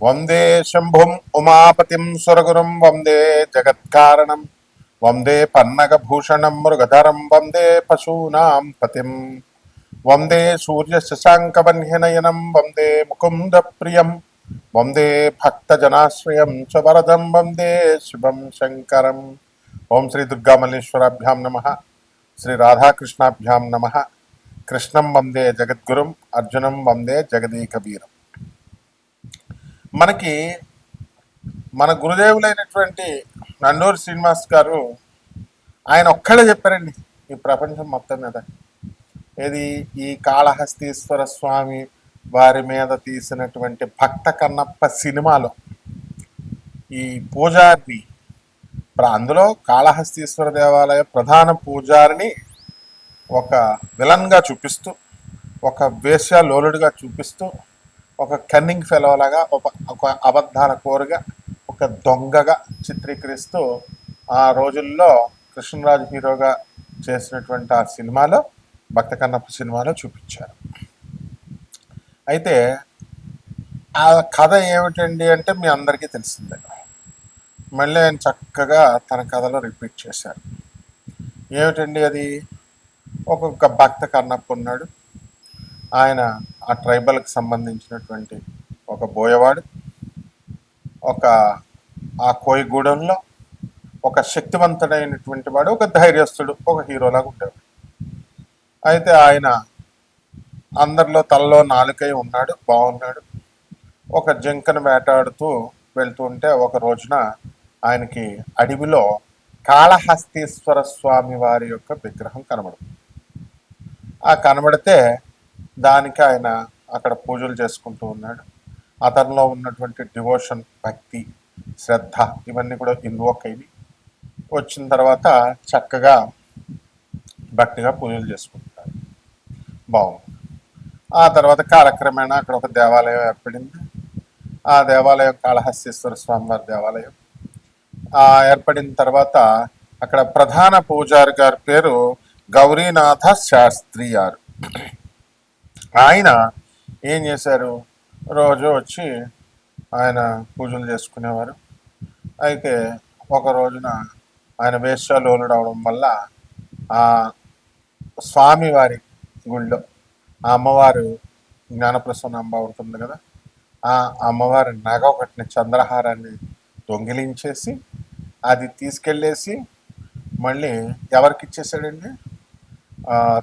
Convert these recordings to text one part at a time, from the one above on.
వందే శంభుం ఉమాపతిం సురగురం వందే జగత్కారణం వందే పన్నగభూషణం మృగధరం వందే పశూనాం పతిం వందే సూర్య శశాంకవన్యనయనం వందే ముకుంద ప్రియం వందే భక్తజనాశ్రయం చ వరదం వందే శుభం శంకరం ఓం శ్రీ దుర్గామల్లేశ్వరాభ్యాం నమ శ్రీ రాధాకృష్ణాభ్యాం నమ కృష్ణం వందే జగద్గురుం అర్జునం వందే జగదీకవీరం మనకి మన గురుదేవులైనటువంటి నండూరు శ్రీనివాస్ గారు ఆయన ఒక్కడే చెప్పారండి ఈ ప్రపంచం మొత్తం మీద. ఏది? ఈ కాళహస్తీశ్వర స్వామి వారి మీద తీసినటువంటి భక్త కన్నప్ప సినిమాలో ఈ పూజారిని అందులో కాళహస్తీశ్వర దేవాలయ ప్రధాన పూజారిని ఒక విలన్గా చూపిస్తూ ఒక వేశ్యలోలుడిగా చూపిస్తూ ఒక కన్నింగ్ ఫెలోలాగా ఒక ఒక అబద్ధాల కోరుగా ఒక దొంగగా చిత్రీకరిస్తూ ఆ రోజుల్లో కృష్ణరాజు హీరోగా చేసినటువంటి ఆ సినిమాలో భక్త కన్నప్ప సినిమాలో చూపించారు. అయితే ఆ కథ ఏమిటండి అంటే మీ అందరికీ తెలిసిందే. మళ్ళీ ఆయన చక్కగా తన కథలో రిపీట్ చేశారు. ఏమిటండి అది? ఒక్కొక్క భక్త కన్నప్ప ఉన్నాడు. ఆయన ఆ ట్రైబల్కి సంబంధించినటువంటి ఒక బోయవాడు ఒక ఆ కోయిగూడెంలో ఒక శక్తివంతుడైనటువంటి వాడు ఒక ధైర్యస్తుడు ఒక హీరోలాగా ఉండేవాడు. అయితే ఆయన అందరిలో తలలో నాలుకై ఉన్నాడు బాగున్నాడు. ఒక జింకను వేటాడుతూ వెళ్తూ ఉంటే ఒక రోజున ఆయనకి అడవిలో కాళహస్తీశ్వర స్వామి వారి యొక్క విగ్రహం కనబడుతుంది. ఆ కనబడితే దానికి ఆయన అక్కడ పూజలు చేసుకుంటూ ఉన్నాడు. అతనిలో ఉన్నటువంటి డివోషన్ భక్తి శ్రద్ధ ఇవన్నీ కూడా ఇన్వోక్ అయ్యి వచ్చిన తర్వాత చక్కగా భక్తిగా పూజలు చేసుకుంటారు. బాగుంది. ఆ తర్వాత కాలక్రమేణా అక్కడ ఒక దేవాలయం ఏర్పడింది. ఆ దేవాలయం కాళహస్తీశ్వర స్వామివారి దేవాలయం. ఆ ఏర్పడిన తర్వాత అక్కడ ప్రధాన పూజారి గారి పేరు గౌరీనాథ శాస్త్రి గారు. ఆయన ఏం చేశారు? రోజు వచ్చి ఆయన పూజలు చేసుకునేవారు. అయితే ఒక రోజున ఆయన వేశ్యాలోలుడు అవడం వల్ల ఆ స్వామివారి గుళ్ళో ఆ అమ్మవారు జ్ఞానప్రసన్న అమ్మ ఉంటుంది కదా ఆ అమ్మవారి నగ ఒకటిని చంద్రహారాన్ని దొంగిలించేసి అది తీసుకెళ్ళేసి మళ్ళీ ఎవరికి ఇచ్చేసాడండి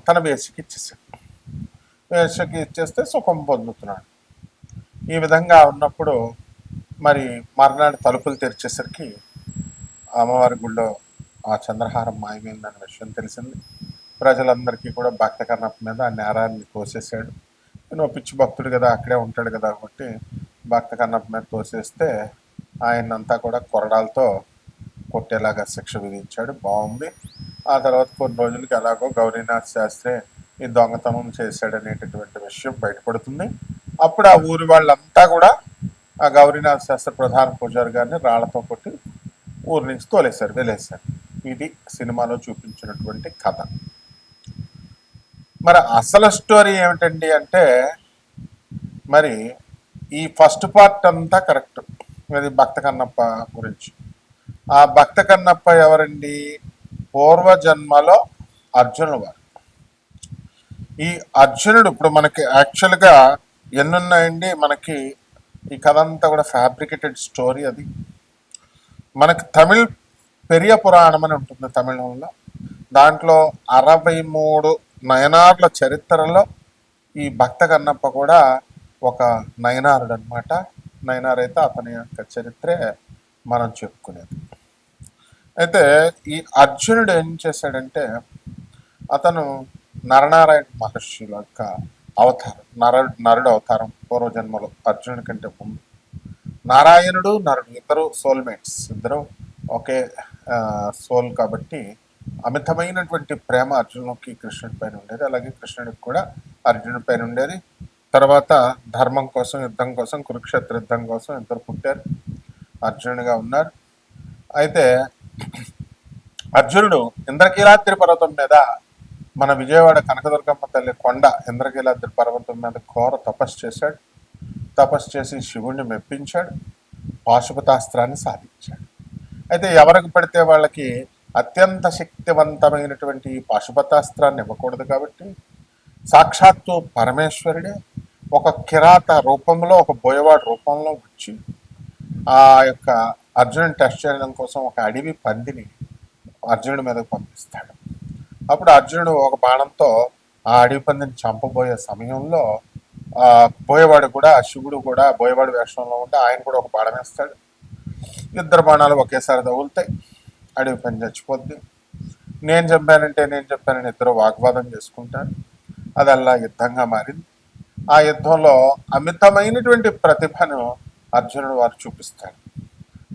తన వేసికి ఇచ్చేసాడు వేషకి ఇచ్చేస్తే సుఖం పొందుతున్నాడు. ఈ విధంగా ఉన్నప్పుడు మరి మర్నాడు తలుపులు తెరిచేసరికి అమ్మవారి గుళ్ళో ఆ చంద్రహారం మాయమైందన్న విషయం తెలిసింది. ప్రజలందరికీ కూడా భక్త కన్నప్ప మీద ఆ నేరాన్ని తోసేసాడు నేను పిచ్చి భక్తుడు కదా అక్కడే ఉంటాడు కదా కాబట్టి భక్త కన్నప్ప మీద తోసేస్తే ఆయనంతా కూడా కొరడాలతో కొట్టేలాగా శిక్ష విధించాడు. బాగుంది. ఆ తర్వాత కొన్ని రోజులకి ఎలాగో గౌరీనాథ్ శాస్త్రి ఈ దొంగతనం చేశాడనేటటువంటి విషయం బయటపడుతుంది. అప్పుడు ఆ ఊరి వాళ్ళంతా కూడా ఆ గౌరీనాథ్ శాస్త్రి ప్రధాన పూజారి గారిని రాళ్ళతో కొట్టి ఊరి నుంచి తోలేశారు వెళ్ళేశారు. ఇది సినిమాలో చూపించినటువంటి కథ. మరి అసలు స్టోరీ ఏమిటండి అంటే మరి ఈ ఫస్ట్ పార్ట్ అంతా కరెక్ట్. ఇది భక్త కన్నప్ప గురించి. ఆ భక్త కన్నప్ప ఎవరండి? పూర్వజన్మలో అర్జునుడు వారు. ఈ అర్జునుడు ఇప్పుడు మనకి యాక్చువల్గా ఎన్నున్నాయండి? మనకి ఈ కథ అంతా కూడా ఫ్యాబ్రికేటెడ్ స్టోరీ అది. మనకి తమిళ్ పెరియ పురాణం అని ఉంటుంది తమిళంలో. దాంట్లో అరవై మూడు నయనార్ల చరిత్రలో ఈ భక్త కన్నప్ప కూడా ఒక నయనారుడు అనమాట నయనార్ అయితే అతని యొక్క చరిత్రే మనం చెప్పుకునేది. అయితే ఈ అర్జునుడు ఏం చేశాడంటే అతను నరనారాయణ మహర్షి యొక్క అవతారం నర నరుడు అవతారం పూర్వజన్మలో అర్జునుడి కంటే ముందు. నారాయణుడు నరుడు ఇద్దరు సోల్మేట్స్ ఇద్దరు ఒకే సోల్ కాబట్టి అమితమైనటువంటి ప్రేమ అర్జునుడికి కృష్ణుడి పైన ఉండేది. అలాగే కృష్ణుడికి కూడా అర్జునుడి పైన ఉండేది. తర్వాత ధర్మం కోసం యుద్ధం కోసం కురుక్షేత్ర యుద్ధం కోసం ఇద్దరు పుట్టారు. అర్జునుడిగా ఉన్నారు. అయితే అర్జునుడు ఇంద్రకీలాద్రి పర్వతం మీద మన విజయవాడ కనకదుర్గమ్మ తల్లి కొండ ఇంద్రకీలాద్రి పర్వతం మీద ఘోర తపస్సు చేశాడు. తపస్సు చేసి శివుణ్ణి మెప్పించాడు. పాశుపతాస్త్రాన్ని సాధించాడు. అయితే ఎవరికి పడితే వాళ్ళకి అత్యంత శక్తివంతమైనటువంటి ఈ పాశుపతాస్త్రాన్ని ఇవ్వకూడదు కాబట్టి సాక్షాత్తు పరమేశ్వరుడే ఒక కిరాత రూపంలో ఒక బోయవాడు రూపంలో వచ్చి ఆ యొక్క అర్జునుని టెస్ట్ చేయడం కోసం ఒక అడవి పందిని అర్జునుడి మీదకు పంపిస్తాడు. అప్పుడు అర్జునుడు ఒక బాణంతో ఆ అడవి పందిని చంపబోయే సమయంలో ఆ బోయవాడు కూడా శివుడు కూడా బోయవాడు వేషంలో ఉంటే ఆయన కూడా ఒక బాణం వేస్తాడు. ఇద్దరు బాణాలు ఒకేసారి తగులుతాయి. అడవి పని చచ్చిపోద్ది. నేను చంపానంటే నేను చెప్పానని ఇద్దరు వాగ్వాదం చేసుకుంటారు. అది అలా యుద్ధంగా మారింది. ఆ యుద్ధంలో అమితమైనటువంటి ప్రతిభను అర్జునుడు వారు చూపిస్తాడు.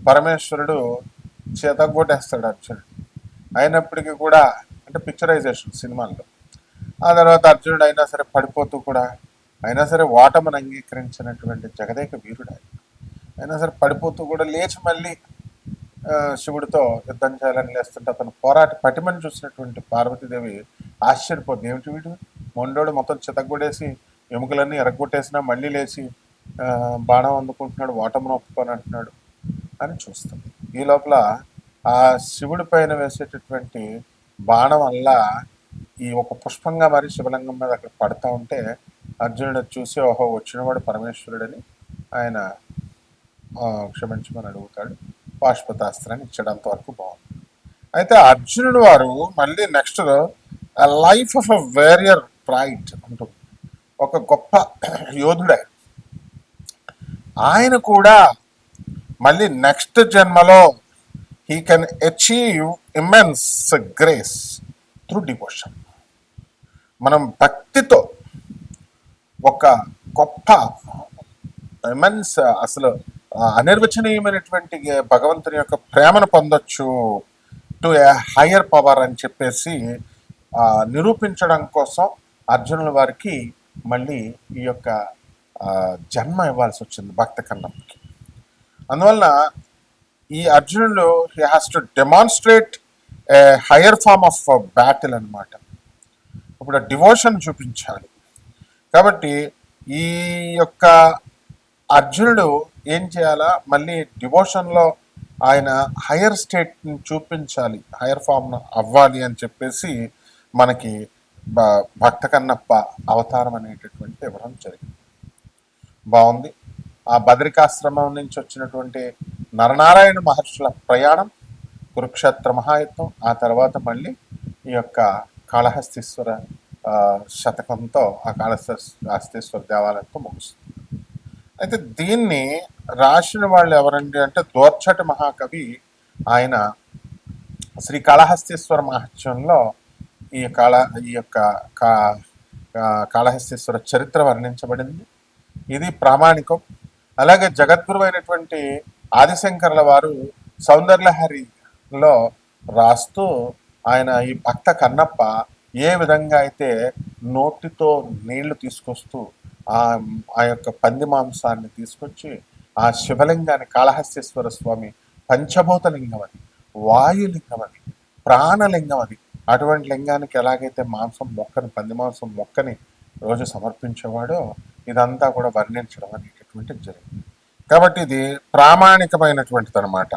పరమేశ్వరుడు చేతగొట్టేస్తాడు అర్జునుడు. అయినప్పటికీ కూడా అంటే పిక్చరైజేషన్ సినిమాల్లో. ఆ తర్వాత అర్జునుడు అయినా సరే పడిపోతూ కూడా అయినా సరే వాటమును అంగీకరించినటువంటి జగదేక వీరుడు ఆయన. అయినా సరే పడిపోతూ కూడా లేచి మళ్ళీ శివుడితో యుద్ధం చేయాలని లేస్తుంటే అతను పోరాట పటిమని చూసినటువంటి పార్వతీదేవి ఆశ్చర్యపోద్ది. ఏమిటి వీడు? మొండోడు మొత్తం చితగొడేసి ఎముకలన్నీ ఎరగొట్టేసినా మళ్ళీ లేచి బాణం అందుకుంటున్నాడు ఓటమిని ఒప్పుకొని అంటున్నాడు అని చూస్తుంది ఈ లోపల ఆ శివుడి పైన వేసేటటువంటి బాణం వల్ల ఈ ఒక పుష్పంగా మరి శివలింగం మీద అక్కడ పడతా ఉంటే అర్జునుడు చూసి ఓహో వచ్చినవాడు పరమేశ్వరుడని ఆయన క్షమించమని అడుగుతాడు. పాశుపతాస్త్రాన్ని ఇచ్చడంత వరకు బాగుంది. అయితే అర్జునుడు వారు మళ్ళీ next life of a warrior ప్రైట్ ఉంటుంది ఒక గొప్ప యోధుడే. ఆయన కూడా మళ్ళీ నెక్స్ట్ జన్మలో he can achieve immense grace through devotion మనం భక్తితో ఒక గొప్ప ఇమెన్స్ అసలు అనిర్వచనీయమైనటువంటి భగవంతుని యొక్క ప్రేమను పొందొచ్చు టు ఏ హయ్యర్ పవర్ అని చెప్పేసి నిరూపించడం కోసం అర్జునుల వారికి మళ్ళీ ఈ యొక్క జన్మ ఇవ్వాల్సి వచ్చింది భక్త కన్నంకి అందువలన ఈ అర్జునుడు he has to demonstrate a higher form of battle అనమాట ఇప్పుడు డివోషన్ చూపించాలి. కాబట్టి ఈ యొక్క అర్జునుడు ఏం చేయాలా? మళ్ళీ డివోషన్లో ఆయన హయ్యర్ స్టేట్ని చూపించాలి. హయ్యర్ ఫామ్ అవ్వాలి అని చెప్పేసి మనకి భక్త కన్నప్ప అవతారం అనేటటువంటి ఇవ్వడం జరిగింది. బాగుంది. ఆ బదరికాశ్రమం నుంచి వచ్చినటువంటి నరనారాయణ మహర్షుల ప్రయాణం కురుక్షేత్ర మహాయుద్ధం ఆ తర్వాత మళ్ళీ ఈ యొక్క కాళహస్తీశ్వర ఆ, శతకంతో ఆ కాళహస్తీశ్వర దేవాలయంతో ముగుస్తుంది. అయితే దీన్ని రాసిన వాళ్ళు ఎవరండి అంటే దోర్చటి మహాకవి ఆయన శ్రీ కాళహస్తీశ్వర మహత్యంలో ఈ కాళ ఈ యొక్క కా- కాళహస్తీశ్వర చరిత్ర వర్ణించబడింది. ఇది ప్రామాణికం. అలాగే జగద్గురు అయినటువంటి ఆదిశంకర్ల వారు సౌందర్యహరిలో రాస్తూ ఆయన ఈ భక్త కన్నప్ప ఏ విధంగా అయితే నోటితో నీళ్ళు తీసుకొస్తూ ఆ ఆ యొక్క పంది మాంసాన్ని తీసుకొచ్చి ఆ శివలింగాన్ని కాళహస్తేశ్వర స్వామి పంచభూత లింగం అది వాయులింగం అది ప్రాణలింగం అది. అటువంటి లింగానికి ఎలాగైతే మాంసం మొక్కని పంది మాంసం మొక్కని రోజు సమర్పించేవాడో ఇదంతా కూడా వర్ణించడం అనేది అనేటటువంటిది జరిగింది కాబట్టి ఇది ప్రామాణికమైనటువంటిది అనమాట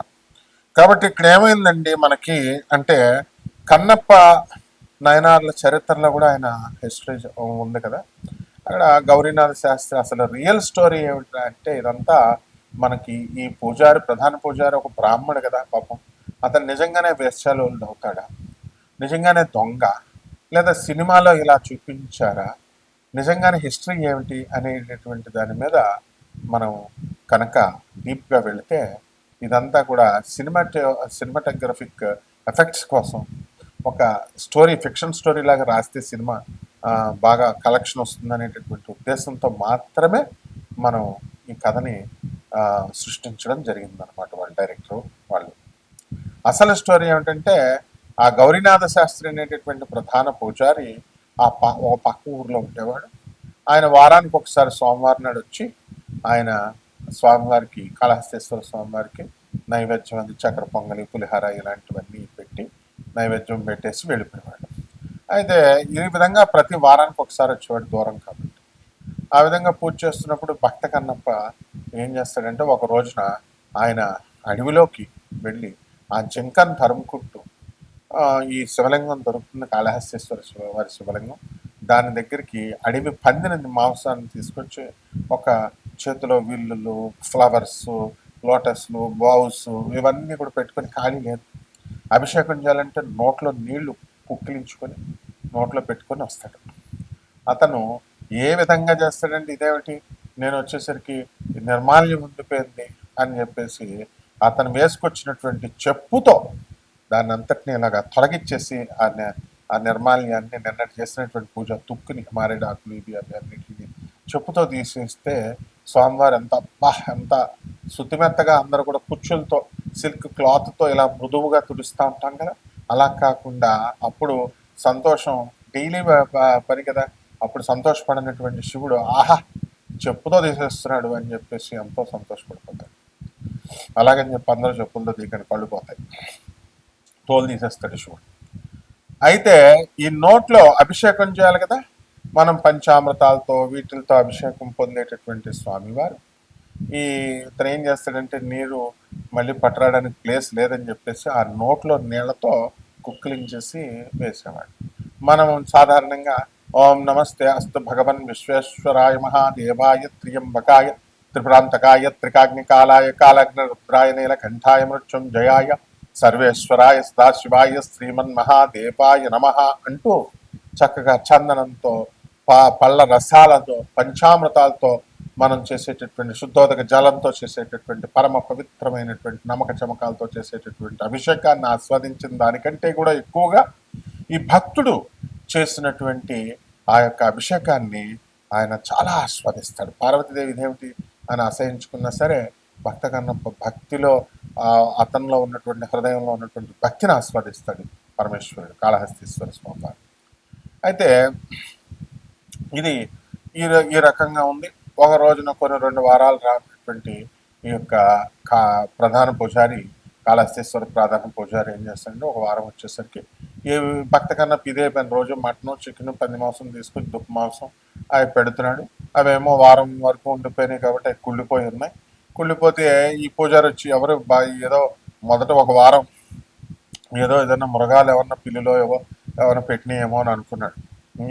కాబట్టి ఇక్కడ ఏమైందండి మనకి అంటే కన్నప్ప నయనార్ల చరిత్రలో కూడా ఆయన హిస్టరీ ఉంది కదా. అక్కడ గౌరీనాథ శాస్త్రి అసలు రియల్ స్టోరీ ఏమిటి అంటే ఇదంతా మనకి ఈ పూజారి ప్రధాన పూజారి ఒక బ్రాహ్మడు కదా పాపం. అతను నిజంగానే వేశ్యాలోళ్ళు అవుతాడా నిజంగానే దొంగ? లేదా సినిమాలో ఇలా చూపించారా? నిజంగానే హిస్టరీ ఏమిటి అనేటటువంటి దాని మీద మనం కనుక డీప్గా వెళితే ఇదంతా కూడా సినిమాటో సినిమాటోగ్రఫిక్ ఎఫెక్ట్స్ కోసం ఒక స్టోరీ ఫిక్షన్ స్టోరీ లాగా రాస్తే సినిమా బాగా కలెక్షన్ వస్తుంది అనేటటువంటి ఉద్దేశంతో మాత్రమే మనం ఈ కథని సృష్టించడం జరిగింది అనమాట వాళ్ళ డైరెక్టర్ వాళ్ళు. అసలు స్టోరీ ఏమిటంటే ఆ గౌరీనాథ శాస్త్రి అనేటటువంటి ప్రధాన పూజారి ఆ ప ఒక పక్క ఊర్లో ఉండేవాడు. ఆయన వారానికి ఒకసారి సోమవారం నాడు వచ్చి ఆయన స్వామివారికి కాళహస్తేశ్వర స్వామివారికి నైవేద్యం అది చక్ర పొంగలి పులిహార ఇలాంటివన్నీ పెట్టి నైవేద్యం పెట్టేసి వెళ్ళిపోయేవాడు. అయితే ఈ విధంగా ప్రతి వారానికి ఒకసారి వచ్చేవాడు దూరం కాబట్టి. ఆ విధంగా పూజ చేస్తున్నప్పుడు భక్త కన్నప్ప ఏం చేస్తాడంటే ఒక రోజున ఆయన అడవిలోకి వెళ్ళి ఆ జింకను తరుముకుంటూ ఈ శివలింగం దొరుకుతుంది కాళహస్తేశ్వర శివ వారి శివలింగం. దాని దగ్గరికి అడవి పందిని మాంసాన్ని తీసుకొచ్చి ఒక చేతిలో విల్లులు ఫ్లవర్స్ లోటస్లు బావుస్ ఇవన్నీ కూడా పెట్టుకొని ఖాళీ లేదు. అభిషేకం చేయాలంటే నోట్లో నీళ్ళు కుక్కిలించుకొని నోట్లో పెట్టుకొని వస్తాడు. అతను ఏ విధంగా చేస్తాడంటే ఇదేమిటి? నేను వచ్చేసరికి నిర్మాల్యం ఉండిపోయింది అని చెప్పేసి అతను వేసుకొచ్చినటువంటి చెప్పుతో దాన్ని అంతటిని ఇలాగా తొలగించేసి ఆ ఆ నిర్మాల్యాన్ని నిన్నటి చేసినటువంటి పూజ తుక్కుని మారేడాకులు ఇవి అవి అన్నిటిని చెప్పుతో తీసేస్తే స్వామివారు ఎంత అబ్బా ఎంత శుద్ధిమెత్తగా అందరూ కూడా కుచ్చులతో సిల్క్ క్లాత్తో ఇలా మృదువుగా తుడుస్తూ ఉంటాం కదా. అలా కాకుండా అప్పుడు సంతోషం డైలీ పని కదా. అప్పుడు సంతోషపడినటువంటి శివుడు ఆహా చెప్పుతో తీసేస్తున్నాడు అని చెప్పేసి ఎంతో సంతోషపడిపోతాడు. అలాగని చెప్పి అందరూ చెప్పులతో తీయకండి కళ్ళు పోతాయి. తోలు తీసేస్తాడు శివుడు. అయితే ఈ నోట్లో అభిషేకం చేయాలి కదా. మనం పంచామృతాలతో వీటితో అభిషేకం పొందేటటువంటి స్వామివారు. ఈ ఇతను ఏం చేస్తాడంటే నీరు మళ్ళీ పట్టడానికి ప్లేస్ లేదని చెప్పేసి ఆ నోట్లో నీళ్ళతో కుక్కిలించేసి వేసేవాడు. మనం సాధారణంగా ఓం నమస్తే అస్తు భగవన్ విశ్వేశ్వరాయ మహాదేవాయ త్రియంబకాయ త్రిప్రాంతకాయ త్రికాగ్నికాలాయ కాలగ్న రుద్రాయ నీలకంఠాయ మృత్యుం జయాయ సర్వేశ్వరాయ సదాశివాయ శ్రీమన్ మహాదేవాయ నమ అంటూ చక్కగా చందనంతో పా పళ్ళ రసాలతో పంచామృతాలతో మనం చేసేటటువంటి శుద్ధోదక జలంతో చేసేటటువంటి పరమ పవిత్రమైనటువంటి నమ్మక చమకాలతో చేసేటటువంటి అభిషేకాన్ని ఆస్వాదించిన దానికంటే కూడా ఎక్కువగా ఈ భక్తుడు చేసినటువంటి ఆ యొక్క అభిషేకాన్ని ఆయన చాలా ఆస్వాదిస్తాడు. పార్వతీదేవి ఇదేమిటి ఆయన అసహించుకున్నా సరే భక్త కన్నప్ప భక్తిలో అతనిలో ఉన్నటువంటి హృదయంలో ఉన్నటువంటి భక్తిని ఆస్వాదిస్తాడు పరమేశ్వరుడు కాళహస్తీశ్వర స్వామి అయితే ఇది ఈ ఈ రకంగా ఉంది. ఒక రోజున కొన్ని రెండు వారాలు రానటువంటి ఈ యొక్క కా ప్రధాన పూజారి కాళహస్తీశ్వర ప్రధాన పూజారి ఏం చేస్తాడంటే ఒక వారం వచ్చేసరికి ఏ భక్త కన్నా ఇదే పని రోజు మటను చికెన్ పంది మాంసం తీసుకొని దుప్పు మాంసం అవి పెడుతున్నాడు. అవేమో వారం వరకు ఉండిపోయినాయి కాబట్టి అవి కుళ్ళిపోయి ఉన్నాయి. కుళ్ళిపోతే ఈ పూజారి వచ్చి ఎవరు బా ఏదో మొదట ఒక వారం ఏదో ఏదైనా మృగాలు ఏమన్నా పిల్లిలో ఏవో ఏమైనా పెట్టినాయేమో అని అనుకున్నాడు.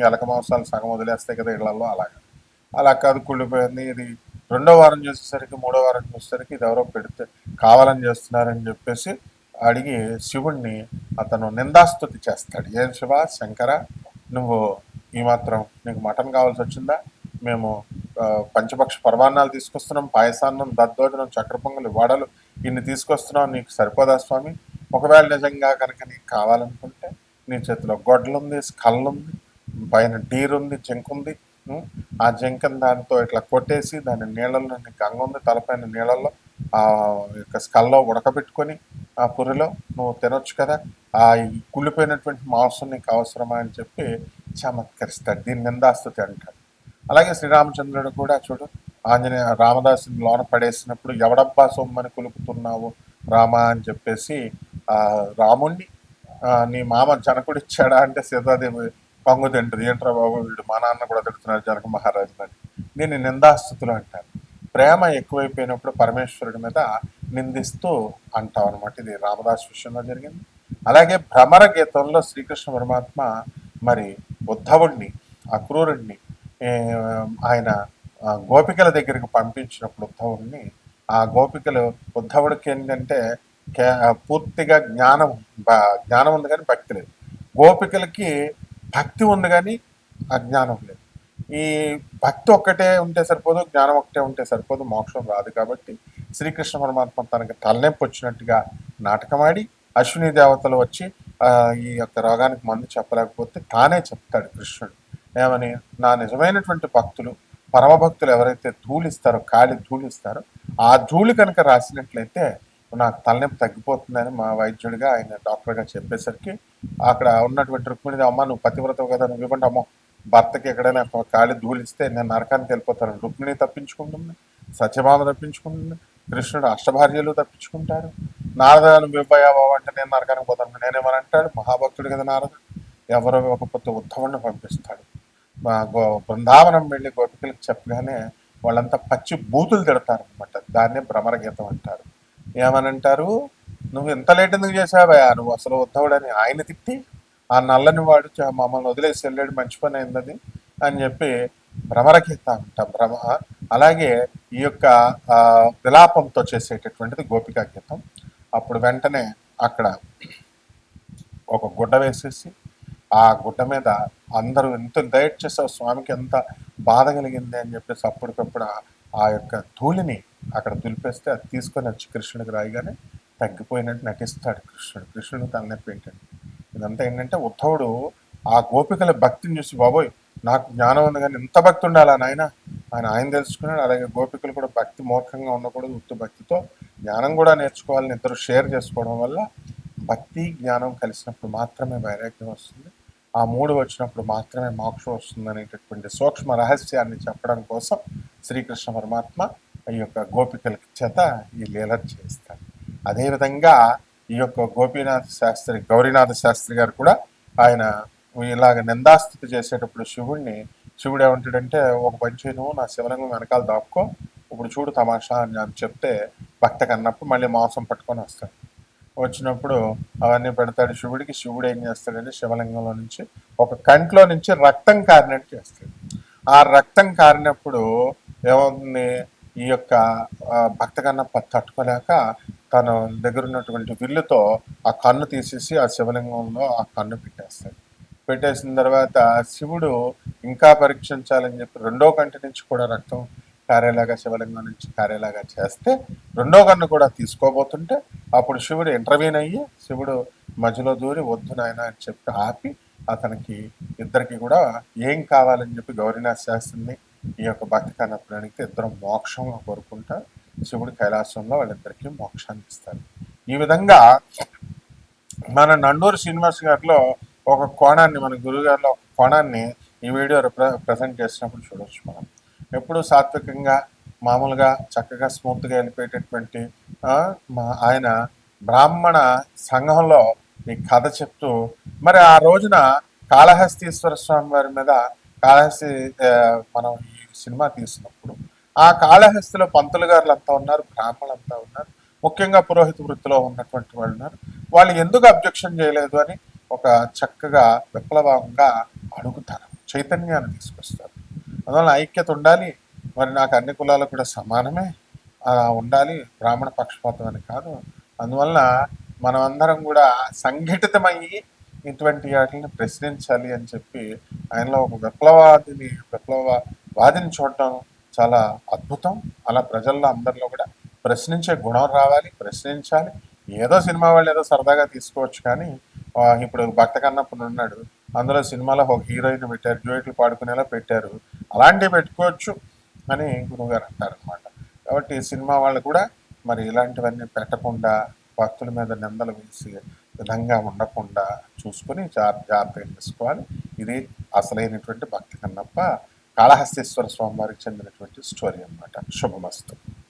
ఎలక మాంసాలు సగం వదిలేస్తాయి కదా ఇళ్ళలో అలాగా. అలా కాదు కుళ్ళిపోయింది. ఇది రెండో వారం చూసేసరికి మూడో వారం చూసేసరికి ఇది ఎవరో పెడితే కావాలని చేస్తున్నారని చెప్పేసి అడిగి శివుణ్ణి అతను నిందాస్తుతి చేస్తాడు. ఏం శివ శంకర నువ్వు ఈ మాత్రం నీకు మటన్ కావాల్సి వచ్చిందా? మేము పంచపక్ష పర్వాణాలు తీసుకొస్తున్నాం పాయసాన్నం దద్దోజనం చక్ర పొంగలు వడలు ఇన్ని తీసుకొస్తున్నాం నీకు సరిపోదా స్వామి? ఒకవేళ నిజంగా కనుక నీకు కావాలనుకుంటే నీ చేతిలో గొడ్డలుంది స్కల్ ఉంది పైన డీర్ ఉంది జింక ఉంది ఆ జింకను దానితో ఇట్లా కొట్టేసి దాని నీళ్ళల్లో గంగ ఉంది తలపైన నీళ్ళల్లో ఆ యొక్క స్కల్లో ఉడకబెట్టుకొని ఆ పురిలో నువ్వు తినొచ్చు కదా. ఆ కుళ్ళిపోయినటువంటి మాంసం నీకు అవసరమా అని చెప్పి చమత్కరిస్తాడు. దీన్ని నిందాస్తుతి అంటాడు. అలాగే శ్రీరామచంద్రుడు కూడా చూడు ఆంజనేయ రామదాసుని లోన పడేసినప్పుడు ఎవడబ్బా సొమ్మని కులుపుతున్నావు రామా అని చెప్పేసి ఆ రాముణ్ణి నీ మామ జనకుడు ఇచ్చాడా అంటే సీతాదేవి పంగు తింటుంది. ఏంట్రా బాబు వీడు మా నాన్న కూడా తిడుతున్నాడు జనక మహారాజు అని. దీన్ని నిందాస్థుతులు అంటాను. ప్రేమ ఎక్కువైపోయినప్పుడు పరమేశ్వరుడి మీద నిందిస్తూ అంటాం అనమాట ఇది రామదాస్ విషయంలో జరిగింది. అలాగే భ్రమర గీతంలో శ్రీకృష్ణ పరమాత్మ మరి ఉద్ధవుడిని అక్రూరుణ్ణి ఆయన గోపికల దగ్గరికి పంపించినప్పుడు ఉద్ధవుణ్ణి ఆ గోపికలు ఉద్ధవుడికి ఏంటంటే కే- పూర్తిగా జ్ఞానం జ్ఞానం ఉంది కానీ భక్తి లేదు. గోపికలకి భక్తి ఉంది కానీ అజ్ఞానం లేదు. ఈ భక్తి ఒక్కటే ఉంటే సరిపోదు జ్ఞానం ఒక్కటే ఉంటే సరిపోదు మోక్షం రాదు కాబట్టి శ్రీకృష్ణ పరమాత్మ తనకి తలనొప్పి వచ్చినట్టుగా నాటకమాడి అశ్విని దేవతలు వచ్చి ఈ యొక్క రోగానికి మందు చెప్పలేకపోతే తానే చెప్తాడు కృష్ణుడు. ఏమని? నా నిజమైనటువంటి భక్తులు పరమ భక్తులు ఎవరైతే ధూళిస్తారో కాలి ధూళిస్తారో ఆ ధూళి కనుక రాసినట్లయితే నాకు తలనొప్పి తగ్గిపోతుందని మా వైద్యుడిగా ఆయన డాక్టర్గా చెప్పేసరికి అక్కడ ఉన్నటువంటి రుక్మిణి అమ్మ నువ్వు పతివ్రతవు కదా నువ్వు ఇవ్వండి అమ్మో భర్తకి ఎక్కడైనా ఒక కాలి ధూళిస్తే నేను నరకానికి వెళ్ళిపోతాను. రుక్మిణి తప్పించుకుంటుంది సత్యభామ తప్పించుకుంటుంది కృష్ణుడు అష్టభార్యలు తప్పించుకుంటారు నారదాను విబ్బయ్యావా అంటే నేను నరకానికి పోతాను నేనేమని అంటాడు మహాభక్తుడు కదా నారదుడు ఎవరో ఇవ్వకపోతే ఉద్ధవుడిని పంపిస్తాడు. మా గో బృందావనం వెళ్ళి గోపికలకు చెప్పగానే వాళ్ళంతా పచ్చి బూతులు తిడతారు అనమాట దాన్నే భ్రమరగీతం అంటారు. ఏమనంటారు? నువ్వు ఇంత లేట్ ఎందుకు చేసావా నువ్వు అసలు వద్దవుడని ఆయన తిట్టి ఆ నల్లని వాడు మమ్మల్ని వదిలేసి వెళ్ళాడు మంచి పని అయిందని అని చెప్పి భ్రమర గీత అంట భ్రమ అలాగే ఈ యొక్క విలాపంతో చేసేటటువంటిది గోపికా గీతం. అప్పుడు వెంటనే అక్కడ ఒక గుడ్డ వేసేసి ఆ గుడ్డ మీద అందరూ ఎంత దయట్ చేసావు? స్వామికి ఎంత బాధ కలిగింది? అని చెప్పేసి అప్పటికప్పుడు ఆ యొక్క ధూళిని అక్కడ దులిపేస్తే అది తీసుకొని వచ్చి కృష్ణుడికి రాయిగానే తగ్గిపోయినట్టు నటిస్తాడు కృష్ణుడు. కృష్ణుడు తలనొప్పి ఏంటండి ఇదంతా ఏంటంటే ఉద్ధవుడు ఆ గోపికల భక్తిని చూసి బాబోయ్ నాకు జ్ఞానం ఉంది కానీ ఎంత భక్తి ఉండాలా నాయన? ఆయన ఆయన తెలుసుకున్నాడు. అలాగే గోపికలు కూడా భక్తి మూర్ఖంగా ఉండకూడదు ఉత్తు భక్తితో. జ్ఞానం కూడా నేర్చుకోవాలని ఇద్దరు షేర్ చేసుకోవడం వల్ల భక్తి జ్ఞానం కలిసినప్పుడు మాత్రమే వైరాగ్యం వస్తుంది. ఆ మూడు వచ్చినప్పుడు మాత్రమే మోక్షం వస్తుంది అనేటటువంటి సూక్ష్మ రహస్యాన్ని చెప్పడం కోసం శ్రీకృష్ణ పరమాత్మ ఈ యొక్క గోపికల చేత ఈ లీలలు చేస్తాడు అదేవిధంగా ఈ యొక్క గోపీనాథ శాస్త్రి గౌరీనాథ శాస్త్రి గారు కూడా ఆయన ఇలాగ నిందాస్థితి చేసేటప్పుడు శివుణ్ణి శివుడు ఏమంటాడంటే ఒక పని నువ్వు నా శివలింగం వెనకాల దాపుకో ఇప్పుడు చూడు తమాషా అని అని చెప్తే భక్త కన్నప్పుడు మళ్ళీ మాంసం పట్టుకొని వస్తాడు. వచ్చినప్పుడు అవన్నీ పెడతాడు శివుడికి శివుడు ఏం చేస్తాడంటే శివలింగంలో నుంచి ఒక కంట్లో నుంచి రక్తం కారినట్టు చేస్తాడు. ఆ రక్తం కారినప్పుడు ఏమవుతుంది? ఈ యొక్క ఆ, భక్త కన్నప్ప తట్టుకోలేక తన దగ్గర ఉన్నటువంటి విల్లుతో ఆ కన్ను తీసేసి ఆ శివలింగంలో ఆ కన్ను పెట్టేస్తాడు. పెట్టేసిన తర్వాత శివుడు ఇంకా పరీక్షించాలని చెప్పి రెండో కంటి నుంచి కూడా రక్తం కారేలాగా శివలింగం నుంచి కారేలాగా చేస్తే రెండో కన్ను కూడా తీసుకోబోతుంటే అప్పుడు శివుడు ఇంటర్వ్యూన్ అయ్యి శివుడు మధ్యలో దూరి వద్దు నాయన అని చెప్పి ఆపి అతనికి ఇద్దరికి కూడా ఏం కావాలని చెప్పి గౌరీనాథ్ శాస్త్రిని ఈ యొక్క భక్తి కన్నప్పుడు ఇద్దరు మోక్షంలో కోరుకుంటా శివుడు కైలాసంలో వాళ్ళిద్దరికీ మోక్షాన్ని ఇస్తారు. ఈ విధంగా మన నండూరు శ్రీనివాస్ గారిలో ఒక కోణాన్ని మన గురుగారిలో ఒక కోణాన్ని ఈ వీడియో రిప్ర ప్రజెంట్ చేసినప్పుడు చూడొచ్చు మనం. ఎప్పుడు సాత్వికంగా మామూలుగా చక్కగా స్మూత్గా వెళ్ళిపోయేటటువంటి మా ఆయన బ్రాహ్మణ సంఘంలో ఈ కథ చెప్తూ మరి ఆ రోజున కాళహస్తీశ్వర స్వామి వారి మీద కాళహస్తి మనం సినిమా తీసినప్పుడు ఆ కాళహస్తిలో పంతులు గారులు అంతా ఉన్నారు బ్రాహ్మణులు అంతా ఉన్నారు ముఖ్యంగా పురోహిత వృత్తిలో ఉన్నటువంటి వాళ్ళు ఉన్నారు. వాళ్ళు ఎందుకు అబ్జెక్షన్ చేయలేదు అని ఒక చక్కగా విప్లవంగా అడుగుతారు చైతన్యాన్ని తీసుకొస్తారు. అందువల్ల ఐక్యత ఉండాలి మరి నాకు అన్ని కులాలు కూడా సమానమే ఉండాలి బ్రాహ్మణ పక్షపాతం అని కాదు. అందువల్ల మనం అందరం కూడా సంఘటితమయ్యి ఇటువంటి వాటిని ప్రశ్నించాలి అని చెప్పి ఆయనలో ఒక విప్లవాదిని విప్లవ వాదిని చూడటం చాలా అద్భుతం. అలా ప్రజల్లో అందరిలో కూడా ప్రశ్నించే గుణం రావాలి ప్రశ్నించాలి. ఏదో సినిమా వాళ్ళు ఏదో సరదాగా తీసుకోవచ్చు కానీ ఇప్పుడు భక్త కన్నప్పుడు ఉన్నాడు. అందులో సినిమాలో ఒక హీరోయిన్ పెట్టారు డ్యూయట్లు పాడుకునేలా పెట్టారు. అలాంటివి పెట్టుకోవచ్చు అని గురువుగారు అంటారనమాట కాబట్టి సినిమా వాళ్ళు కూడా మరి ఇలాంటివన్నీ పెట్టకుండా భక్తుల మీద నిందలు వేసి విధంగా ఉండకుండా చూసుకొని జా- జాగ్రత్తగా చేసుకోవాలి ఇది అసలైనటువంటి భక్తి కన్నప్ప కాళహస్తీశ్వర స్వామి వారికి చెందినటువంటి స్టోరీ అన్నమాట. శుభమస్తు.